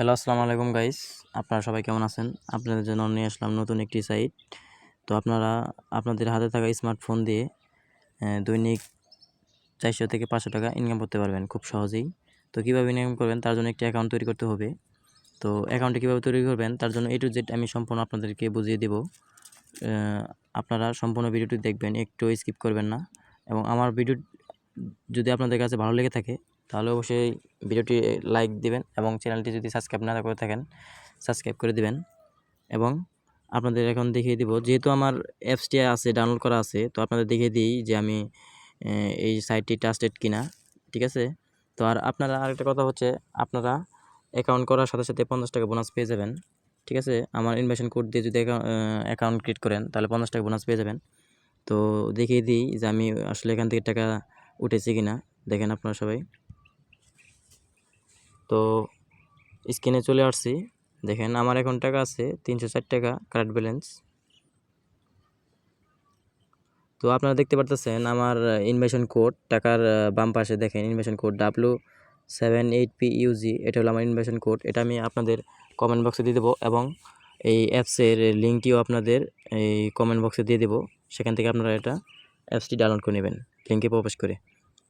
Hello, আসসালামু আলাইকুম guys. আপনারা সবাই কেমন আছেন? আপনাদের জন্য নিয়ে আসলাম নতুন একটি সাইট। তো আপনারা, আপনাদের হাতে থাকা স্মার্টফোন দিয়ে দৈনিক চারশো থেকে পাঁচশো টাকা ইনকাম করতে পারবেন খুব সহজেই। তো কীভাবে ইনকাম করবেন? তার জন্য একটি অ্যাকাউন্ট তৈরি করতে হবে। তো অ্যাকাউন্টটি কীভাবে তৈরি করবেন? তার জন্য এ টু জেড আমি সম্পূর্ণ আপনাদেরকে বুঝিয়ে দেব। আপনারা সম্পূর্ণ ভিডিওটি দেখবেন, একটু স্কিপ করবেন না। এবং আমার ভিডিও যদি আপনাদের কাছে ভালো লেগে থাকে তাহলে অবশ্যই ভিডিওটি লাইক দিবেন এবং চ্যানেলটি যদি সাবস্ক্রাইব না করে থাকেন, সাবস্ক্রাইব করে দিবেন। এবং আপনাদের এখন দেখিয়ে দিব, যেহেতু আমার অ্যাপসটি আছে, ডাউনলোড করা আছে, তো আপনাদের দেখিয়ে দিই যে আমি এই সাইটটি ট্রাস্টেড কিনা, ঠিক আছে? তো আর আপনারা, আরেকটা কথা হচ্ছে, আপনারা অ্যাকাউন্ট করার সাথে সাথে পঞ্চাশ টাকা বোনাস পেয়ে যাবেন, ঠিক আছে? আমার ইনভেশন কোড দিয়ে যদি অ্যাকাউন্ট ক্রিয়েট করেন, তাহলে পঞ্চাশ টাকা বোনাস পেয়ে যাবেন। তো দেখিয়ে দিই যে আমি আসলে এখান থেকে টাকা উঠেছি কিনা, দেখেন আপনারা সবাই। তো স্ক্রিনে চলে আসছি। দেখেন আমার এখন টাকা আছে তিনশো ষাট টাকা কারেন্ট ব্যালেন্স। তো আপনারা দেখতে পারতেছেন আমার ইনভেশন কোড, টাকার বাম পাশে দেখেন invitation code W seven eight P UG এটা হলো আমার ইনভেশন কোড। এটা আমি আপনাদের কমেন্ট বক্সে দিয়ে দেবো এবং এই অ্যাপসের লিঙ্কটিও আপনাদের এই কমেন্ট বক্সে দিয়ে দেবো। সেখান থেকে আপনারা এটা অ্যাপসটি ডাউনলোড করে নেবেন লিঙ্কে প্রবেশ করে।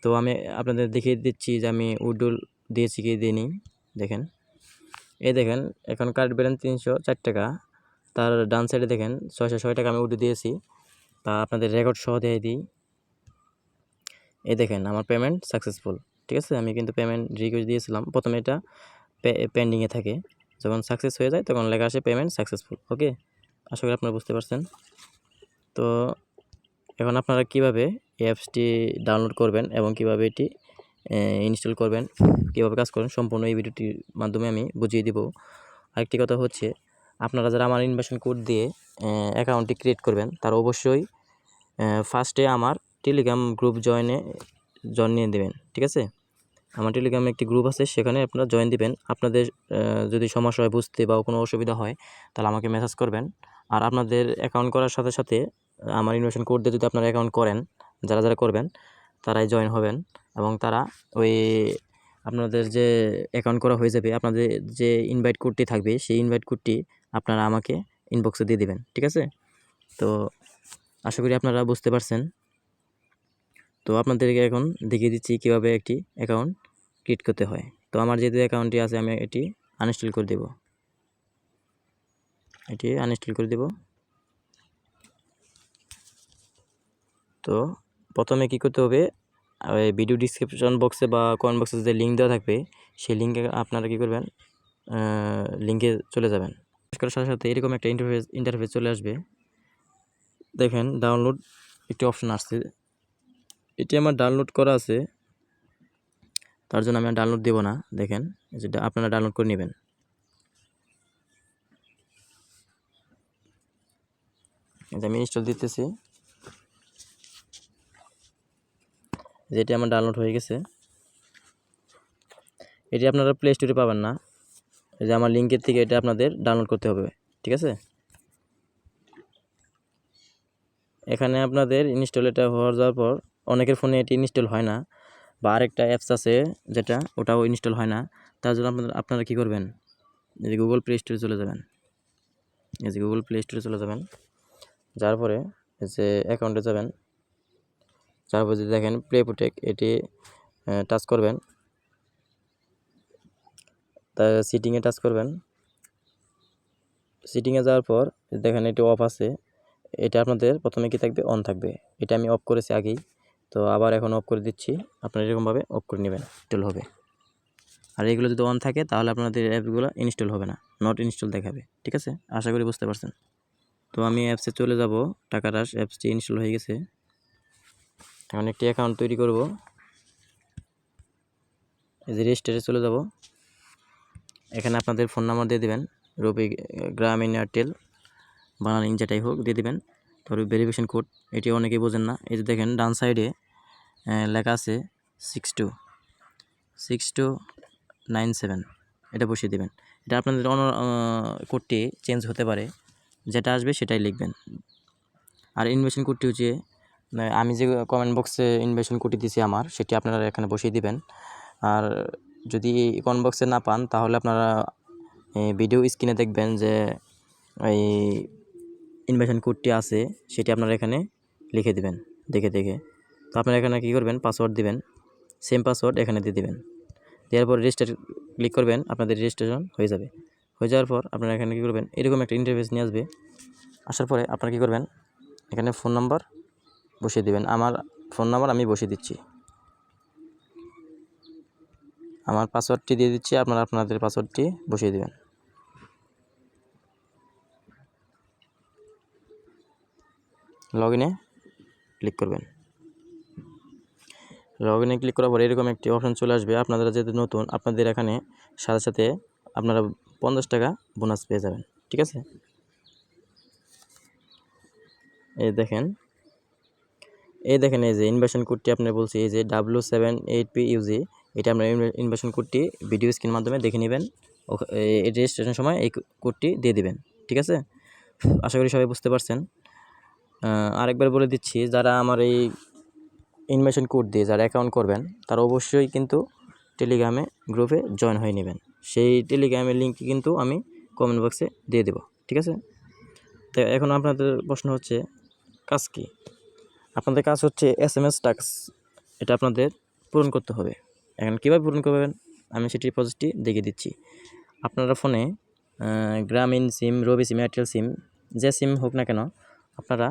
তো আমি আপনাদের দেখিয়ে দিচ্ছি যে আমি উডুল দিয়েছি কি দিইনি, দেখেন। এই দেখেন, এখন কার্ড ব্যালেন্স তিনশো চার টাকা, তার ডান সাইডে দেখেন, ছয়শো ছয় টাকা আমি উঠে দিয়েছি, তা আপনাদের রেকর্ড সহ দিয়ে দিই। এই দেখেন, আমার পেমেন্ট সাকসেসফুল ঠিক আছে? আমি কিন্তু পেমেন্ট রিকোয়েস্ট দিয়েছিলাম, প্রথমে এটা পেন্ডিংয়ে থাকে, যখন সাকসেস হয়ে যায়, তখন লেখা আসে পেমেন্ট সাকসেসফুল ওকে আশা করি আপনারা বুঝতে পারছেন। তো, এখন আপনারা কীভাবে এই অ্যাপসটি ডাউনলোড করবেন এবং কীভাবে এটি ইনস্টল করবেন, কীভাবে কাজ করবেন, সম্পূর্ণ এই ভিডিওটির মাধ্যমে আমি বুঝিয়ে দিব। আরেকটি কথা হচ্ছে, আপনারা যারা আমার ইনভেশন কোড দিয়ে অ্যাকাউন্টটি ক্রিয়েট করবেন, তার অবশ্যই ফার্স্টে আমার টেলিগ্রাম গ্রুপ জয়েনে জয়েন নিয়ে দেবেন ঠিক আছে? আমার টেলিগ্রামে একটি গ্রুপ আছে, সেখানে আপনারা জয়েন দিবেন। আপনাদের যদি সমস্যা হয়, বুঝতে বা কোনো অসুবিধা হয়, তাহলে আমাকে মেসেজ করবেন। আর আপনাদের অ্যাকাউন্ট করার সাথে সাথে, আমার ইনভেশন কোড দিয়ে যদি আপনারা অ্যাকাউন্ট করেন, যারা যারা করবেন তারাই জয়েন হবেন এবং তারা ওই আপনাদের যে অ্যাকাউন্ট করা হয়ে যাবে, আপনাদের যে ইনভাইট কোডটি থাকবে, সেই ইনভাইট কোডটি আপনারা আমাকে ইনবক্সে দিয়ে দিবেন, ঠিক আছে? তো আশা করি আপনারা বুঝতে পারছেন। তো আপনাদেরকে এখন দেখিয়ে দিচ্ছি কীভাবে একটি অ্যাকাউন্ট ক্রিয়েট করতে হয়। তো আমার যেহেতু অ্যাকাউন্টটি আছে, আমি এটি আনইনস্টল করে দেব। এটি আনইনস্টল করে দেব। তো প্রথমে কি করতে হবে ভিডিও ডিসক্রিপশন বক্সে বা কমেন্ট বক্সে যে লিঙ্ক দেওয়া থাকবে, সেই লিঙ্কে আপনারা কী করবেন লিঙ্কে চলে যাবেন। করার সাথে সাথে এরকম একটা ইন্টারফেস ইন্টারফেস চলে আসবে। দেখেন ডাউনলোড একটি অপশন আসছে। এটি আমার ডাউনলোড করা আছে। তার জন্য আমি ডাউনলোড দেবো না। দেখেন যেটা আপনারা ডাউনলোড করে নেবেন। আমি ইনস্টল দিতেছি। যেটি আমার ডাউনলোড হয়ে গেছে। এটি আপনারা প্লে স্টোরে পাবেন না। এই যে আমার লিঙ্কের থেকে এটা আপনাদের ডাউনলোড করতে হবে, ঠিক আছে? এখানে আপনাদের ইনস্টল এটা হওয়ার যাওয়ার পর অনেকের ফোনে এটি ইনস্টল হয় না, বা আরেকটা অ্যাপস আছে যেটা, ওটাও ইনস্টল হয় না। তার জন্য আপনারা আপনারা কী করবেন? এই যে গুগল প্লে স্টোরে চলে যাবেন। এই যে গুগল প্লে স্টোরে চলে যাবেন। যার পরে যে অ্যাকাউন্টে যাবেন। তারপর যদি দেখেন প্লে প্রোটেক্ট এটি টাচ করবেন। তার সিটিংয়ে টাচ করবেন। সিটিংয়ে যাওয়ার পর, দেখেন এটি অফ আছে। এটা আপনাদের প্রথমে কি থাকবে? অন থাকবে। এটা আমি অফ করেছি আগেই। তো আবার এখন অফ করে দিচ্ছি। আপনারা এরকমভাবে অফ করে নেবেন ইনস্টল হবে। আর এগুলো যদি অন থাকে, তাহলে আপনাদের অ্যাপগুলো ইনস্টল হবে না। নট ইনস্টল দেখাবে। ঠিক আছে? আশা করি বুঝতে পারছেন। তো আমি অ্যাপসে চলে যাব। টাকা রাশ অ্যাপসটি ইনস্টল হয়ে গেছে। এখন একটি অ্যাকাউন্ট তৈরি করব। এই যে রেজিস্টারে চলে যাব। এখানে আপনাদের ফোন নাম্বার দিয়ে দেবেন। রবি গ্রামীণ এয়ারটেল, বানান যেটাই হোক, দিয়ে দিবেন। তারপরে ভেরিফিকেশন কোড এটি অনেকেই বোঝেন না। এই যে দেখেন, ডান সাইডে লেখা আছে six two six two nine seven এটা বসিয়ে দেবেন। এটা আপনাদের অন কোডটি চেঞ্জ হতে পারে। যেটা আসবে সেটাই লিখবেন। আর ইনভেশন কোডটি হচ্ছে আমি যে কমেন্ট বক্সে ইনভেশন কোডটি দিয়েছি আমার, সেটি আপনারা এখানে বসিয়ে দিবেন। আর যদি কমেন্ট বক্সে না পান, তাহলে আপনারা ভিডিও স্ক্রিনে দেখবেন যে এই ইনভেশন কোডটি আছে, সেটি আপনারা এখানে লিখে দিবেন, দেখে দেখে। তো আপনারা এখানে কী করবেন পাসওয়ার্ড দিবেন সেম পাসওয়ার্ড এখানে দিয়ে দিবেন। দেওয়ার পর রেজিস্টার ক্লিক করবেন, আপনাদের রেজিস্ট্রেশন হয়ে যাবে। হয়ে যাওয়ার পর আপনারা এখানে কী করবেন, এরকম একটা ইন্টারফেস নিয়ে আসবে। আসার পরে আপনারা কী করবেন, এখানে ফোন নাম্বার বসিয়ে দেবেন। আমার ফোন নাম্বার আমি বসিয়ে দিচ্ছি। আমার পাসওয়ার্ডটি দিয়ে দিচ্ছি, আপনারা আপনাদের পাসওয়ার্ডটি বসিয়ে দেবেন। লগ ইনে ক্লিক করবেন। লগ ইনে ক্লিক করার পর এরকম একটি অপশন চলে আসবে। আপনারা যেহেতু নতুন, আপনাদের এখানে সাথে সাথে আপনারা পঞ্চাশ টাকা বোনাস পেয়ে যাবেন। ঠিক আছে? এই দেখেন এই দেখেন এই যে ইনভেশন কোডটি আপনি বলছি, এই যে W seven eight P UG এটা আপনার ইনভেশন কোডটি ভিডিও স্ক্রিন মাধ্যমে দেখে নেবেন। এই রেজিস্ট্রেশন সময় এই কোডটি দিয়ে দিবেন, ঠিক আছে? আশা করি সবাই বুঝতে পারছেন। আরেকবার বলে দিচ্ছি, যারা আমার এই ইনভেশন কোড দিয়ে যারা অ্যাকাউন্ট করবেন, তারা অবশ্যই কিন্তু টেলিগ্রামে গ্রুপে জয়েন হয়ে নেবেন। সেই টেলিগ্রামের লিঙ্ক কিন্তু আমি কমেন্ট বক্সে দিয়ে দেবো, ঠিক আছে? তো এখন আপনাদের প্রশ্ন হচ্ছে, কাজ কী? আপনাদের কাজ হচ্ছে এস এম এস টাক্স এটা আপনাদের পূরণ করতে হবে। এখন কীভাবে পূরণ করবেন? আমি সেটি প্রসেসটি দেখিয়ে দিচ্ছি। আপনারা ফোনে গ্রামীণ সিম রবি সিম এয়ারটেল সিম যে সিম হোক না কেন, আপনারা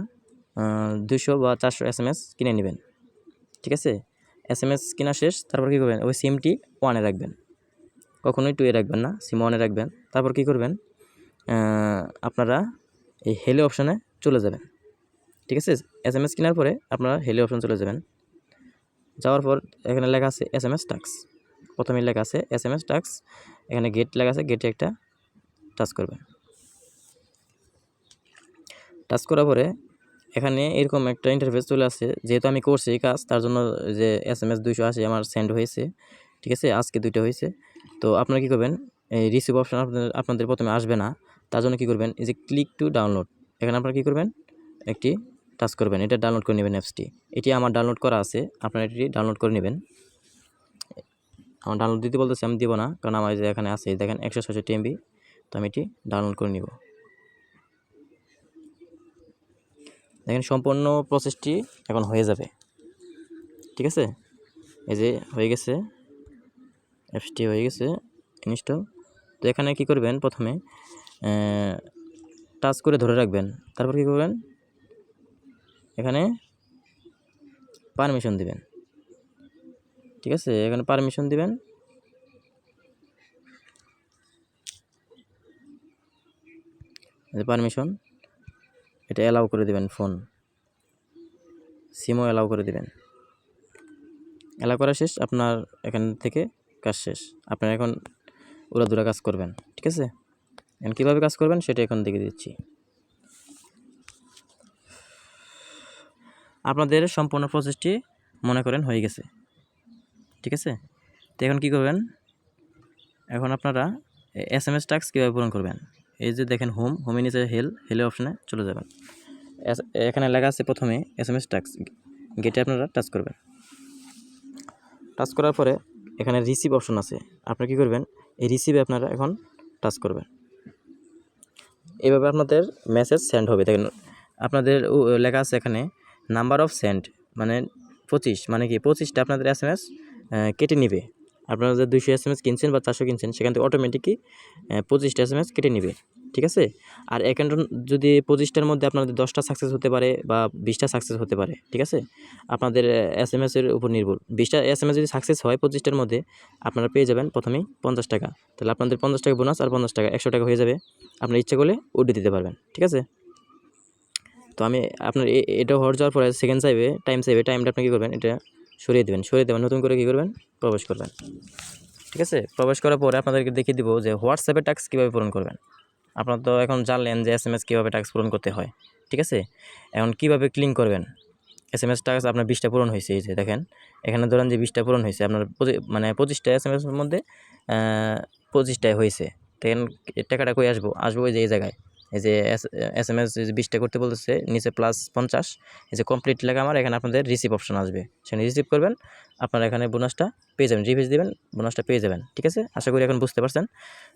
দুশো বা চারশো এস এম এস কিনে নেবেন। ঠিক আছে? এস এম এস কেনা শেষ, তারপর কী করবেন? ওই সিমটি ওয়ানে রাখবেন। কখনোই টুয়ে রাখবেন না সিম ওয়ানে রাখবেন। তারপর কী করবেন? আপনারা এই হেলে অপশানে চলে যাবেন। ঠিক আছে? এস এম এস কেনার পরে আপনারা হেলি অপশন চলে যাবেন। যাওয়ার পর এখানে লেখা আছে এস এম এস টাক্স প্রথমে লেখা আছে এস এম এস টাক্স এখানে গেট লেখা আছে গেটে একটা টাচ করবেন। টাচ করার পরে এখানে এরকম একটা ইন্টারফেস চলে আসছে যেহেতু আমি করছি কাজ, তার জন্য যে এস এম এস দুইশো আশি আমার সেন্ড হয়েছে, ঠিক আছে? আজকে দুইটা হয়েছে। তো আপনারা কী করবেন, এই রিসিভ অপশন আপনাদের আপনাদের প্রথমে আসবে না। তার জন্য কী করবেন, এই যে ক্লিক টু ডাউনলোড এখানে আপনারা কী করবেন, একটি টাচ করবেন, এটা ডাউনলোড করে নেবেন অ্যাপসটি। এটি আমার ডাউনলোড করা আছে, আপনারা এটি ডাউনলোড করে নেবেন। আমার ডাউনলোড দিতে বলতেছে, আমি দিব না, কারণ আমার যে এখানে আছে দেখেন একশো ছষট্টি এমবি তো আমি এটি ডাউনলোড করে নিব। দেখেন সম্পূর্ণ প্রসেসটি এখন হয়ে যাবে। ঠিক আছে? এই যে হয়ে গেছে, অ্যাপসটি হয়ে গেছে ইনস্টল তো এখানে কি করবেন, প্রথমে টাচ করে ধরে রাখবেন। তারপর কি করবেন? এখানে পারমিশন দিবেন। ঠিক আছে? এখানে পারমিশন দিবেন। পারমিশন এটা অ্যালাউ করে দিবেন ফোন সিমও অ্যালাউ করে দিবেন। অ্যালাউ করা শেষ, আপনার এখান থেকে কাজ শেষ। আপনার এখন উড়াদুরা কাজ করবেন। ঠিক আছে? এখন কীভাবে কাজ করবেন, সেটা এখন দেখে দিচ্ছি। আপনাদের সম্পূর্ণ প্রসেসটি মনে করেন হয়ে গেছে। ঠিক আছে? তো এখন কী করবেন? এখন আপনারা এস এম এস টাক্স কীভাবে পূরণ করবেন? এই যে দেখেন হোম হোমে নিচে হেল হেলে অপশানে চলে যাবেন। এখানে লেখা আছে প্রথমে এস এম এস টাক্স গেটে আপনারা টাচ করবেন। টাচ করার পরে এখানে রিসিভ অপশন আছে। আপনারা কী করবেন? এই রিসিভে আপনারা এখন টাচ করবেন। এভাবে আপনাদের মেসেজ সেন্ড হবে। দেখেন, আপনাদের লেখা আছে এখানে নাম্বার অফ সেন্ট মানে পঁচিশ মানে কি পঁচিশটা আপনাদের এস এম এস কেটে নিবে। আপনারা যে দুইশো এস এম এস কিনছেন বা চারশো কিনছেন, সেখান থেকে অটোমেটিকই পঁচিশটা এস এম এস কেটে নিবে, ঠিক আছে? আর এখানটা যদি পঁচিশটার মধ্যে আপনাদের দশটা সাকসেস হতে পারে বা বিশটা সাকসেস হতে পারে, ঠিক আছে? আপনাদের এস এম এসের উপর নির্ভর। বিশটা এস এম এস যদি সাকসেস হয় পঁচিশটার মধ্যে, আপনারা পেয়ে যাবেন প্রথমেই পঞ্চাশ টাকা। তাহলে আপনাদের পঞ্চাশ টাকা বোনাস আর পঞ্চাশ টাকা, একশো টাকা হয়ে যাবে। আপনার ইচ্ছে করলে উঠে দিতে পারবেন, ঠিক আছে? তো আমি আপনার এটা হওয়ার যাওয়ার পরে সেকেন্ড চাইবে টাইম চাইবে টাইমটা আপনি কী করবেন? এটা সরিয়ে দেবেন সরিয়ে দেবেন, নতুন করে কী করবেন? প্রবেশ করবেন। ঠিক আছে? প্রবেশ করার পরে আপনাদেরকে দেখিয়ে দিব যে হোয়াটসঅ্যাপে টাস্ক কীভাবে পূরণ করবেন। আপনারা তো এখন জানলেন যে এস এম এস কীভাবে টাস্ক পূরণ করতে হয়। ঠিক আছে? এখন কীভাবে ক্লিন করবেন? এস এম এস টাস্ক আপনার বিশটা পূরণ হয়েছে, এই যে দেখেন। এখানে ধরেন যে বিশটা পূরণ হয়েছে, আপনার মানে পঁচিশটা এস এম এসের মধ্যে পঁচিশটায় হয়েছে। দেখেন টাকাটা কই আসব? আসব ওই যে এই জায়গায়। এই যে এস এম এস বিশটা করতে বলতেছে, নিচে প্লাস পঞ্চাশ, এই যে কমপ্লিট লেখা আমার, এখানে আপনাদের রিসিভ অপশন আসবে। সেখানে রিসিভ করবেন, আপনারা এখানে বোনাসটা পেয়ে যাবেন রিভিজ দেবেন বোনাসটা পেয়ে যাবেন, ঠিক আছে? আশা করি এখন বুঝতে পারছেন।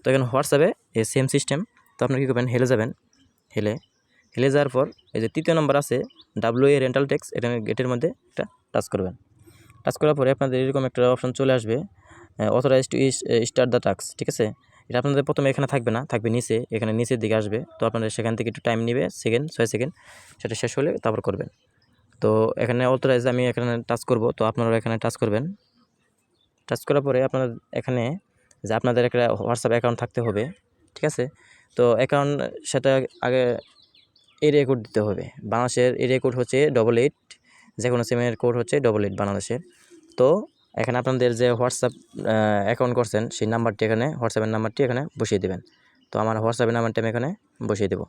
তো এখন হোয়াটসঅ্যাপে এই সেম সিস্টেম তো আপনি কী করবেন? হেলে যাবেন, হেলে হেলে যাওয়ার পর এই যে তৃতীয় নম্বর আছে ডাব্লিউ এ রেন্টাল ট্যাক্স এটা গেটের মধ্যে একটা টাচ করবেন। টাচ করার পরে আপনাদের এরকম একটা অপশন চলে আসবে অথরাইজ টু স্টার্ট দ্য টাক্স ঠিক আছে? এটা আপনাদের প্রথমে এখানে থাকবে না, থাকবে নিচে, এখানে নিচের দিকে আসবে। তো আপনাদের সেখান থেকে একটু টাইম নেবে সেকেন্ড ছয় সেকেন্ড সেটা শেষ হলে তারপর করবেন। তো এখানে অথরাইজ আমি এখানে টাচ করব, তো আপনারা এখানে টাচ করবেন। টাচ করার পরে আপনার এখানে যে আপনাদের একটা হোয়াটসঅ্যাপ অ্যাকাউন্ট থাকতে হবে, ঠিক আছে? তো অ্যাকাউন্ট সেটা আগে এরিয়া কোড দিতে হবে। বাংলাদেশের এরিয়া কোড হচ্ছে ডবল এইট যে কোনো সিমের কোড হচ্ছে ডবল এইট বাংলাদেশের। তো এখানে আপনাদের যে হোয়াটসঅ্যাপ অ্যাকাউন্ট করছেন, সেই নাম্বারটি এখানে, হোয়াটসঅ্যাপের নাম্বারটি এখানে বসিয়ে দেবেন। তো আমার হোয়াটসঅ্যাপের নাম্বারটি আমি এখানে বসিয়ে দেব।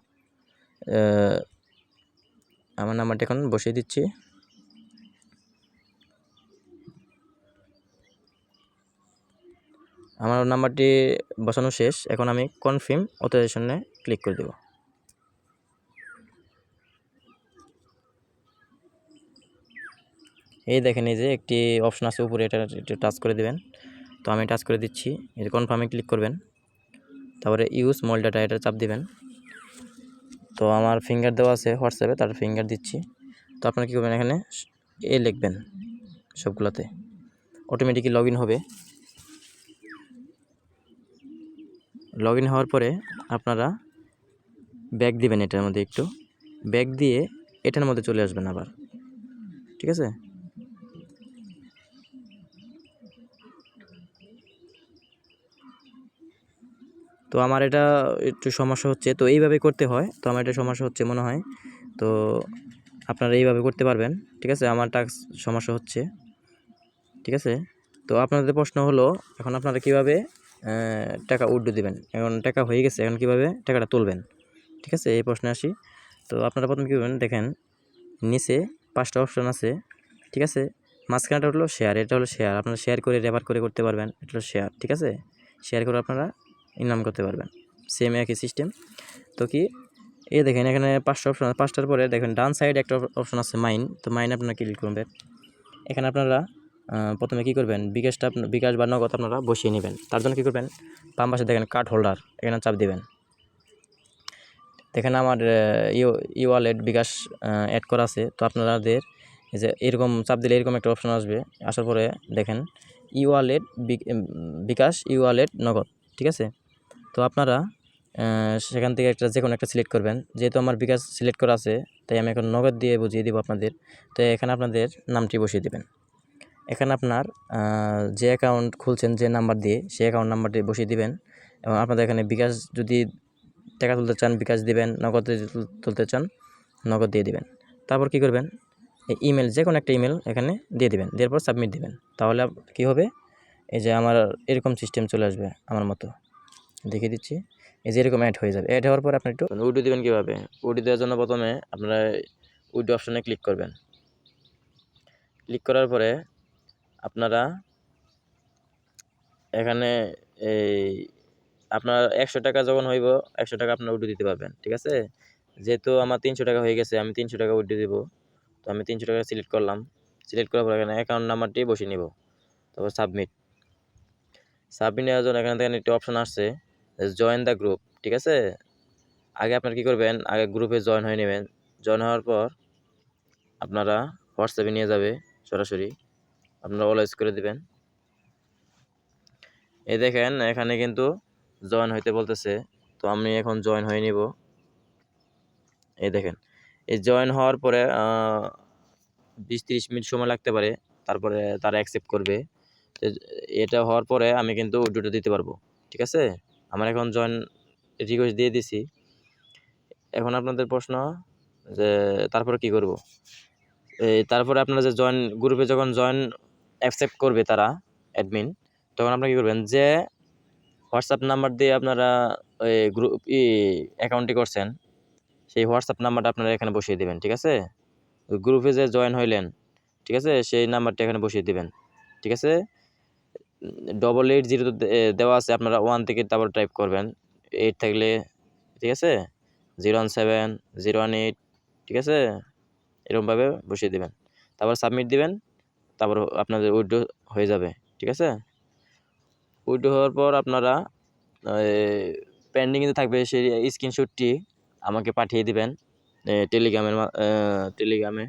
আমার নাম্বারটি এখন বসিয়ে দিচ্ছি। আমার নাম্বারটি বসানো শেষ। এখন আমি কনফার্ম অথরাইজেশনে ক্লিক করে দেব। এই দেখেন এই যে একটি অপশন আছে উপরে, এটা একটু টাচ করে দেবেন। তো আমি টাচ করে দিচ্ছি, এই কনফার্মে ক্লিক করবেন। তারপরে ইউজ মোল ডাটা এটা চাপ দিবেন। তো আমার ফিঙ্গার দেওয়া আছে হোয়াটসঅ্যাপে, তার ফিঙ্গার দিচ্ছি। তো আপনারা কী করবেন এখানে? এ লিখবেন সবগুলোতে। অটোমেটিকই লগ হবে। লগ ইন হওয়ার পরে আপনারা ব্যাগ দিবেন এটার মধ্যে একটু। ব্যাগ দিয়ে এটার মধ্যে চলে আসবেন আবার। ঠিক আছে? তো আমার এটা একটু সমস্যা হচ্ছে। তো এইভাবে করতে হয়। তো আমার এটা সমস্যা হচ্ছে মনে হয়। তো আপনারা এইভাবে করতে পারবেন। ঠিক আছে? আমার টাক্স সমস্যা হচ্ছে। ঠিক আছে? তো আপনাদের প্রশ্ন হলো, এখন আপনারা কীভাবে টাকা উড্ডু দেবেন? এখন টাকা হয়ে গেছে। এখন কীভাবে টাকাটা তুলবেন? ঠিক আছে? এই প্রশ্নে আসি। তো আপনারা প্রথমে কী করবেন? দেখেন, নিচে পাঁচটা অপশন আছে। ঠিক আছে? মাঝখানটা হলো শেয়ার এটা হলো শেয়ার আপনারা শেয়ার করে রেফার করে করতে পারবেন। এটা হলো শেয়ার ঠিক আছে? শেয়ার করে আপনারা ইনকাম করতে পারবেন। সেম একই সিস্টেম তো কি, এই দেখেন এখানে পাঁচটা অপশন পাঁচটার পরে দেখেন ডান সাইড একটা অপশন আছে মাইন তো মাইন আপনারা ক্লিক করবেন এখানে আপনারা প্রথমে কী করবেন, বিকাশটা বিকাশ বা নগদ আপনারা বসিয়ে নেবেন। তার জন্য কী করবেন, বাম পাশে দেখেন কার্ড হোল্ডার এখানে চাপ দেবেন। দেখেন আমার ই ওয়ালেট বিকাশ অ্যাড করা আছে। তো আপনাদের যে এরকম চাপ দিলে এরকম একটা অপশন আসবে। আসার পরে দেখেন ই ওয়ালেট বিকাশ ই ওয়ালেট নগদ। ঠিক আছে? তো আপনারা সেখান থেকে একটা যে কোনো একটা সিলেক্ট করবেন। যেহেতু আমার বিকাশ সিলেক্ট করা আছে, তাই আমি এখন নগদ দিয়ে বুঝিয়ে দিব আপনাদের। তো এখানে আপনাদের নামটি বসিয়ে দেবেন। এখানে আপনার যে অ্যাকাউন্ট খুলছেন যে নাম্বার দিয়ে, সেই অ্যাকাউন্ট নাম্বারটি বসিয়ে দিবেন এবং আপনাদের এখানে বিকাশ যদি টাকা তুলতে চান, বিকাশ দিবেন, নগদ তুলতে চান, নগদ দিয়ে দিবেন। তারপর কি করবেন? এই ইমেল যে কোনো একটা ইমেল এখানে দিয়ে দিবেন। দেওয়ার পর সাবমিট দিবেন। তাহলে কি হবে? এই যে আমার এরকম সিস্টেম চলে আসবে আমার মতো। দেখিয়ে দিচ্ছি। এই যে এরকম অ্যাড হয়ে যাবে। অ্যাড হওয়ার পর আপনি একটু উইডো দেবেন কীভাবে? উইডো দেওয়ার জন্য প্রথমে আপনারা উইডো অপশানে ক্লিক করবেন। ক্লিক করার পরে আপনারা এখানে এই আপনার একশো টাকা যখন হইব, একশো টাকা আপনার উড্ডু দিতে পারবেন, ঠিক আছে? যেহেতু আমার তিনশো টাকা হয়ে গেছে, আমি তিনশো টাকা উড্ডু দিব। তো আমি তিনশো টাকা সিলেক্ট করলাম। সিলেক্ট করার পর এখানে অ্যাকাউন্ট নাম্বারটি বসিয়ে নিব। তারপর সাবমিট সাবমিট নেওয়ার জন্য এখানে দেখেন একটি অপশন আসছে। জয়েন দ্য গ্রুপ ঠিক আছে? আগে আপনারা কী করবেন? আগে গ্রুপে জয়েন হয়ে নেবেন। জয়েন হওয়ার পর আপনারা হোয়াটসঅ্যাপে নিয়ে যাবে সরাসরি। আপনারা অলওয়েজ করে দিবেন। এই দেখেন, এখানে কিন্তু জয়েন হইতে বলতেছে। তো আমি এখন জয়েন হয়ে নিব। এই দেখেন, এই জয়েন হওয়ার পরে বিশ তিরিশ মিনিট সময় লাগতে পারে। তারপরে তারা অ্যাকসেপ্ট করবে। এটা হওয়ার পরে আমি কিন্তু উড্ডুটা দিতে পারব, ঠিক আছে? আমার এখন জয়েন রিকোয়েস্ট দিয়ে দিছি। এখন আপনাদের প্রশ্ন যে তারপরে কি করব? এই তারপরে আপনারা যে জয়েন গ্রুপে যখন জয়েন অ্যাকসেপ্ট করবে তারা অ্যাডমিন তখন আপনারা কী করবেন? যে হোয়াটসঅ্যাপ নাম্বার দিয়ে আপনারা ওই গ্রুপ ই অ্যাকাউন্টটি করছেন, সেই হোয়াটসঅ্যাপ নাম্বারটা আপনারা এখানে বসিয়ে দেবেন, ঠিক আছে? গ্রুপে যে জয়েন হইলেন, ঠিক আছে? সেই নাম্বারটা এখানে বসিয়ে দেবেন, ঠিক আছে? ডবল এইট জিরো দেওয়া আছে, আপনারা ওয়ান থেকে তারপর টাইপ করবেন। এইট থাকলে, ঠিক আছে? Zero one seven zero one eight ঠিক আছে? এরকমভাবে বসিয়ে দেবেন। তারপর সাবমিট দিবেন, তারপর আপনাদের উইড্রো হয়ে যাবে, ঠিক আছে? উইড্রো হওয়ার পর আপনারা পেন্ডিংয়ে থাকবে সেই স্ক্রিনশটটি আমাকে পাঠিয়ে দিবেন টেলিগ্রামের টেলিগ্রামে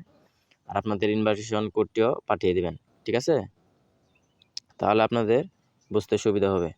আর আপনাদের ইনভাইটেশন কোডটিও পাঠিয়ে দিবেন, ঠিক আছে? তাহলে আপনাদের বুঝতে সুবিধা হবে।